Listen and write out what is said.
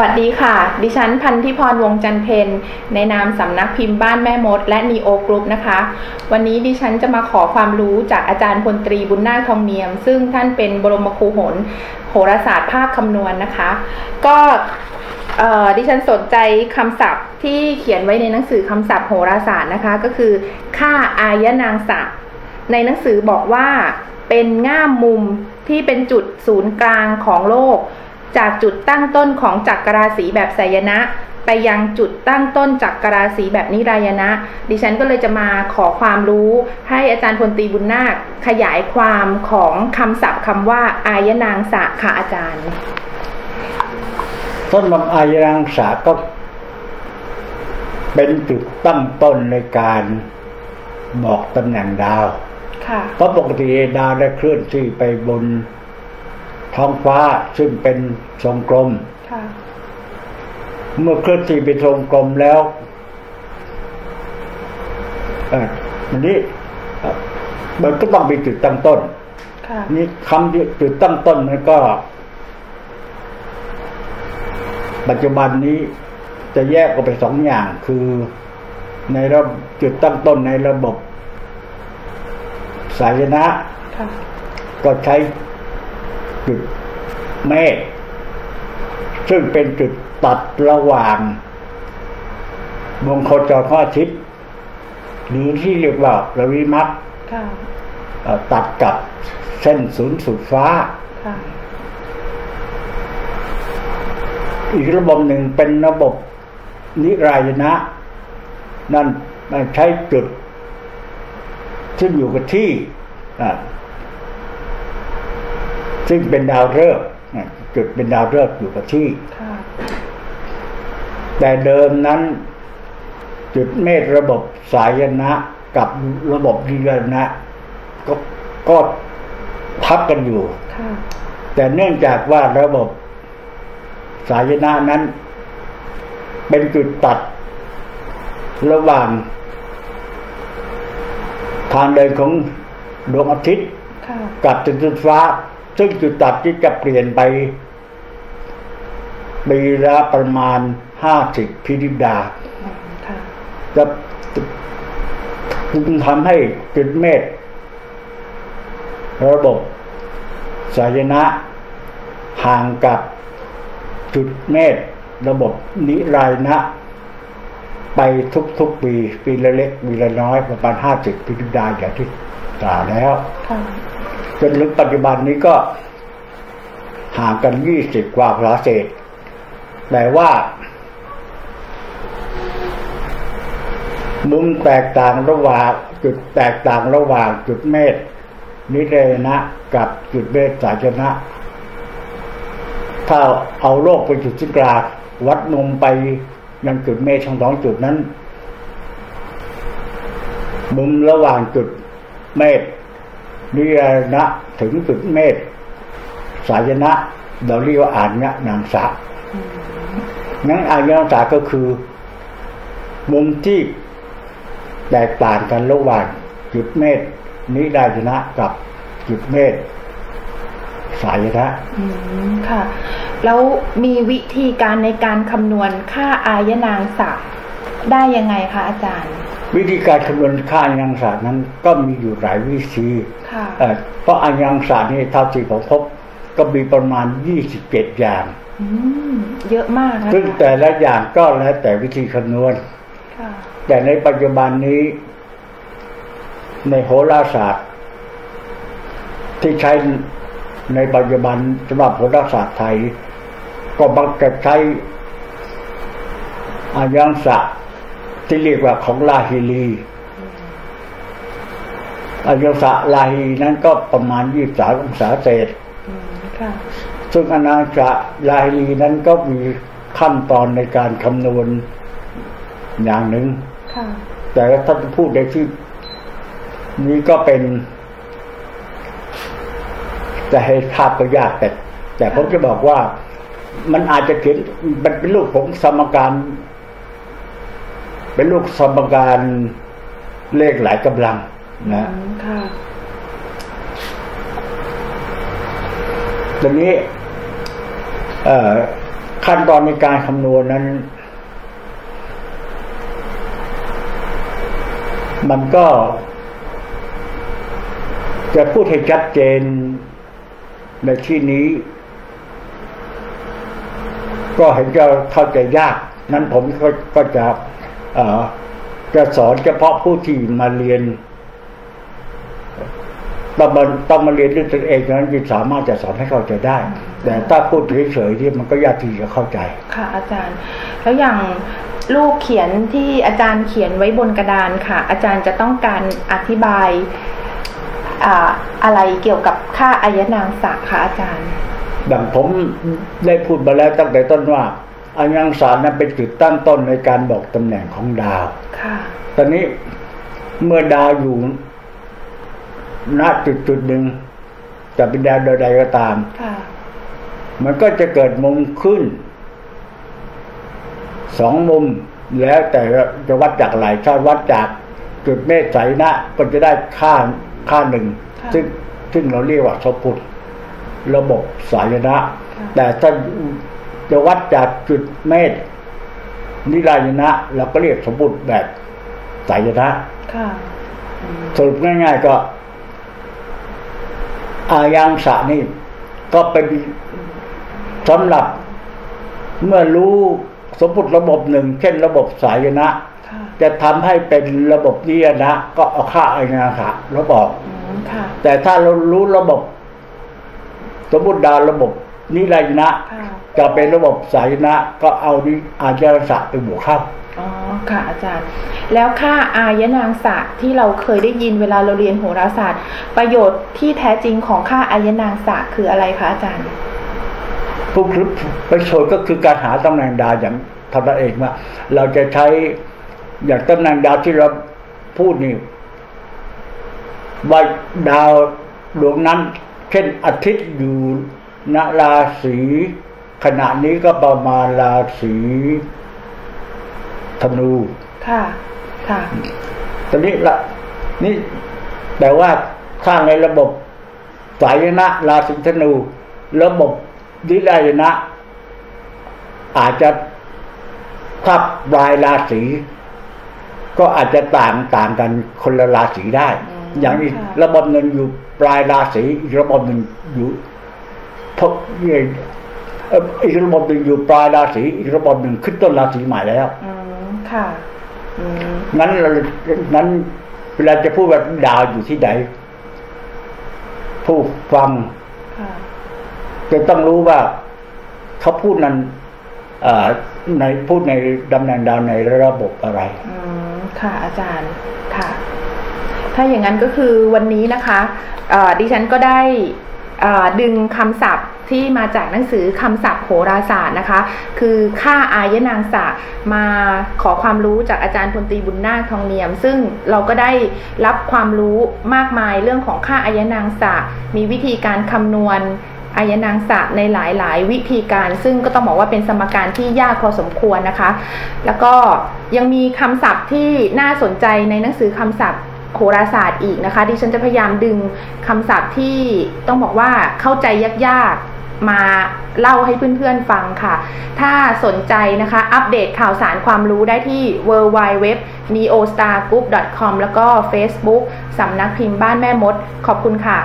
วัสดีค่ะ ดิฉันพันธิพรวงจันเพนในนามสำนักพิมพ์บ้านแม่มด และนีโอกรุ๊ปนะคะ วันนี้ดิฉันจะมาขอความรู้จากอาจารย์พลตรีบุญนาคทองเนียม ซึ่งท่านเป็นบรมครูโหรโหราศาสตร์ภาคคำนวณนนะคะ ก็ดิฉันสนใจคำศัพท์ที่เขียนไว้ในหนังสือคำศัพท์โหราศาสตร์นะคะ ก็คือค่าอายนางศักดิ์ในหนังสือบอกว่าเป็นง่ามมุมที่เป็นจุดศูนย์กลางของโลก จากจุดตั้งต้นของจักรราศีแบบไสยนะ ไปยังจุดตั้งต้นจักรราศีแบบนิรายณะดิฉันก็เลยจะมาขอความรู้ให้อาจารย์พลตรีบุญนาคขยายความของคำศัพท์คำว่า อายนางสะค่ะอาจารย์ ต้นลำอายรังสาก็ เป็นจุดตั้งต้นในการบอกตำแหน่งดาว ค่ะ เพราะปกติดาวได้เคลื่อนที่ไปบน ท้องฟ้าซึ่งเป็นทรงกลมค่ะเมื่อเคลื่อนที่ไปทรงกลมแล้วเอออันนี้เอ่อมันก็ต้องมีจุดตั้งต้นค่ะนี่คำที่จุดตั้งต้นมันก็ ปัจจุบันนี้จะแยกออกเป็นสองอย่างคือในระบบจุดตั้งต้นในระบบสายนะค่ะก็ใช้ จุดเมฆซึ่งเป็นจุดตัดระหว่างวงโคจรข้ออาทิตย์หรือที่เรียกว่าระวิมัตค่ะเอ่อตัดกับเส้นศูนย์สุดฟ้าค่ะอีกระบบหนึ่งเป็นระบบนิรายณะนั่นมันใช้จุด ซึ่งอยู่กับที่อะ ซึ่งเป็นดาวฤกษ์อะจุดเป็นดาวฤกษ์อยู่กับที่ค่ะแต่เดิมนั้น จุดเมษระบบสายนะกับระบบนิรายณะก็ก็ทับกันอยู่ค่ะแต่เนื่องจากว่าระบบสายนะนั้น เป็นจุดตัดระหว่าง ทางเดินของดวงอาทิตย์ค่ะกับจุดสุดฟ้า ซึ่งจุดตัดที่จะเปลี่ยนไปปีละประมาณห้าสิบพิริดาจะจึงทำให้จุดเมษระบบสายนะห่างกับจุดเมษระบบนิรายนะ ไปทุกๆปีปีละเล็กปีละน้อยประมาณห้าสิบพิริดาอย่างที่กล่าวแล้วค่ะ จนถึงปัจจุบันนี้ก็ห่างกันยี่สิบกว่าพลาเศษ แต่ว่า มุมแตกต่างระหว่างจุดแตกต่างระหว่างจุดเมษนิเรนะกับจุดเมษสาชนะ ถ้าเอาโลกไปจุดศูนกลางวัดมุมไปยังจุดเมษทั้งสองจุดนั้น มุมระหว่างจุดเมษ นิเรนะถึงจุดเมษสายนะ เราเรียกว่าอ่านยะนางสะอืมนั้นอายนาสาก็คือ มุมที่แตกต่างกันระหว่างจุดเมษนิดายนะกับจุดเมษสายนะอืมค่ะ แล้วมีวิธีการในการคำนวณค่าอายนางศักดิ์ได้ยังไงคะอาจารย์ วิธีการคำนวณค่าอายนาศาสตร์นั้นก็มีอยู่หลายวิธีค่ะเอ่อเพราะอายนาศาสตร์นี่เท่าที่ผมพบก็มีประมาณ 27 อย่างอืมเยอะมากนะซึ่งคะแต่ละอย่างก็แล้วแต่วิธีคำนวณค่ะแต่ในปัจจุบันนี้ ในโหราศาสตร์ ที่ใช้ในปัจจุบันสำหรับโหราศาสตร์ไทย ก็มักจะใช้อายังสะ ที่เรียกว่าของลาฮิลีอายังสะลาฮีนั้นก็ประมาณยี่สามองศาเศษอืมค่ะซึ่งอนาจะลาฮีลีนั้นก็มีขั้นตอนในการคำนวณอย่างหนึ่งค่ะแต่ถ้าจะพูดในที่นี้ก็เป็นจะให้ภาพก็ยากแต่ แต่ผมจะบอกว่ามันอาจจะเขียนมันเป็นลูกของสมการ เป็นลูกสมการเลขหลายกำลังนะอืมค่ะตอนนี้เอ่อคขั้นตอนในการคำนวณนั้น มันก็ จะพูดให้ชัดเจนในที่นี้ ก็เห็นจะเข้าใจยาก นั้นผมก็ก็จะเอ่อ จะสอนเฉพาะผู้ที่มาเรียนต้องมาต้องมาเรียนด้วยตนเองนั้นจึงสามารถจะสอนให้เข้าใจได้ แต่ถ้าพูดเฉยๆที่มันก็ยากที่จะเข้าใจ ค่ะ อาจารย์ แล้วอย่างลูกเขียนที่อาจารย์เขียนไว้บนกระดานค่ะ อาจารย์จะต้องการอธิบายอ่าอะไรเกี่ยวกับค่าอายนางศักดิ์ค่ะอาจารย์ ดังผมได้พูดมาแล้วตั้งแต่ต้นว่า อายังสารนั้นเป็นจุดตั้งต้นในการบอกตำแหน่งของดาว ค่ะ ตอนนี้เมื่อดาวอยู่ณจุดจุดหนึ่งจะเป็นดาวใดๆก็ตาม ค่ะ มันก็จะเกิดมุมขึ้น สองมุมแล้วแต่จะวัดจากไหนถ้าวัดจากจุดเมษไสนะก็จะได้ค่าค่าหนึ่งค่ะซึ่งซึ่งเราเรียกว่าสพุทธระบบสายนะค่ะแต่ถ้า จะวัดจากจุดเมษนิรายนะ เราก็เรียกสมบูรณ์แบบสายนะค่ะอืมสรุปง่าย ๆ ก็อายังสะนี่ก็เป็นสำหรับเมื่อรู้สมมติระบบหนึ่ง เช่นระบบสายนะค่ะจะทำให้เป็นระบบนิยนะ ก็เอาค่าอายังสะลบออกอืมค่ะแต่ถ้าเรารู้ระบบ สมมติดาวระบบ นิรายนะค่ะจะเป็นระบบสายนะก็เอานิอายังสะไปบวกเข้าอ๋อค่ะอาจารย์ แล้วค่าอายนางศักดิ์ที่เราเคยได้ยินเวลาเราเรียนโหราศาสตร์ ประโยชน์ที่แท้จริงของค่าอายนางศักดิ์คืออะไรคะอาจารย์ผู้ประโยชน์ก็คือการหาตำแหน่งดาวอย่างเท่านั้นเองว่าเราจะใช้อย่างตำแหน่งดาวที่เราพูดนี่ว่าดาวดวงนั้น เช่นอาทิตย์อยู่ ณราศีขณะนี้ก็ประมาณราศีธนู ค่ะ ค่ะ ตอนนี้ละนี่แต่ว่าถ้าในระบบสายนะราศีธนู ระบบนิรายนะ อาจจะถ้าปลายราศีก็อาจจะต่างต่างกันคนละราศีได้อืมอย่างอีกค่ะระบบหนึ่งอยู่ปลายราศีอีกระบบหนึ่งอยู่ทบเอ่อเอ่ออีกระบบหนึ่งอยู่ปลายราศีอีกระบบหนึ่งขึ้นต้นราศีใหม่แล้วอืมค่ะอืมงั้นเรางั้นเวลาจะพูดว่าดาวอยู่ที่ไหนผู้ฟังค่ะจะต้องรู้ว่าเขาพูดนั้นเอ่อในพูดในตำแหน่งดาวในระบบอะไรอืมค่ะ อาจารย์ค่ะ ถ้าอย่างนั้นก็คือวันนี้นะคะเอ่อดิฉันก็ได้เอ่อดึงคำศัพท์ ที่มาจากหนังสือคำศัพท์โหราศาสตร์นะคะ คือค่าอายนางศักมาขอความรู้จากอาจารย์พลตรีบุญนาคทองเนียม ซึ่งเราก็ได้รับความรู้มากมายเรื่องของค่าอายนางศักมีวิธีการคำนวณอายนางศักดิ์ในหลายๆ วิธีการ ซึ่งก็ต้องบอกว่าเป็นสมการที่ยากพอสมควรนะคะ แล้วก็ยังมีคำศัพท์ที่น่าสนใจในหนังสือคำศัพท์โหราศาสตร์อีกนะคะดิฉันจะพยายามดึงคำศัพท์ที่ต้องบอกว่าเข้าใจยากๆ มาเล่าให้เพื่อนๆฟังค่ะ ถ้าสนใจนะคะ อัปเดตข่าวสารความรู้ได้ที่ w w w n e o s t a r g r o u p c o m แล้วก็ Facebook สำนักพิมพ์บ้านแม่มด ขอบคุณค่ะ